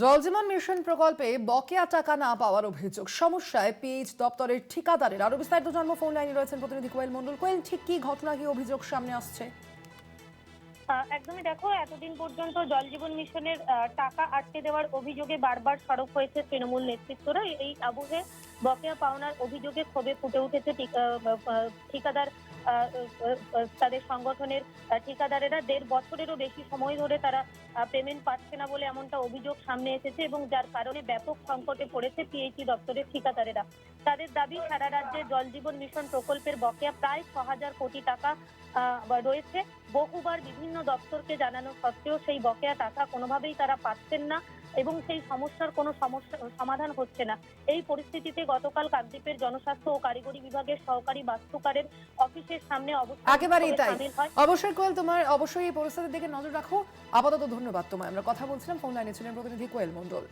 জলজীবন mission প্রকল্পে বকেয়া টাকা না পাওয়ার অভিযোগ। সমস্যায় পিএইচ দপ্তরের ঠিকাদারের। আরও বিস্তারিত জন্ম ফোন লাইনে রয়েছেন প্রতিনিধি কোয়েল মন্ডল কোয়েল, ঠিক কি ঘটনা, কি অভিযোগ সামনে আসছে? একদমই দেখো, এতদিন পর্যন্ত জল জীবন মিশনের টাকা আটকে দেওয়ার অভিযোগে বারবার সড়ক হয়েছে তৃণমূল নেতৃত্বরা। এই আবহে বকেয়া পাওনার অভিযোগে ক্ষোভে ফুটে উঠেছে ঠিকাদার তাদের সংগঠনের ঠিকাদারেরা। দেড় বছরেরও বেশি সময় ধরে তারা পেমেন্ট পাচ্ছে না বলে এমনটা অভিযোগ সামনে এসেছে এবং যার কারণে ব্যাপক সংকটে পড়েছে পিএইচি দপ্তরের ঠিকাদারেরা। তাদের দাবি, সারা রাজ্যে জল জীবন মিশন প্রকল্পের বকেয়া প্রায় ছ হাজার কোটি টাকা রয়েছে। বহুবার বিভিন্ন দপ্তরকে জানানো সত্ত্বেও সেই বকেয়া টাকা কোনোভাবেই তারা পাচ্ছেন না। এবং সেই সমস্যার কোনো সমস্যা সমাধান হচ্ছে না। এই পরিস্থিতিতে গতকাল কাকদ্বীপের জনস্বাস্থ্য ও কারিগরি বিভাগের সহকারী বাস্তুকারের অফিসের সামনে অবস্থান একেবারেই তাই। অবশ্যই কোয়েল তোমার অবশ্যই এই পরিস্থিতির দিকে নজর রাখো। আপাতত ধন্যবাদ তোমায়। আমরা কথা বলছিলাম ফোন লাইনে ছিলেন প্রতিনিধি কোয়েল মন্ডল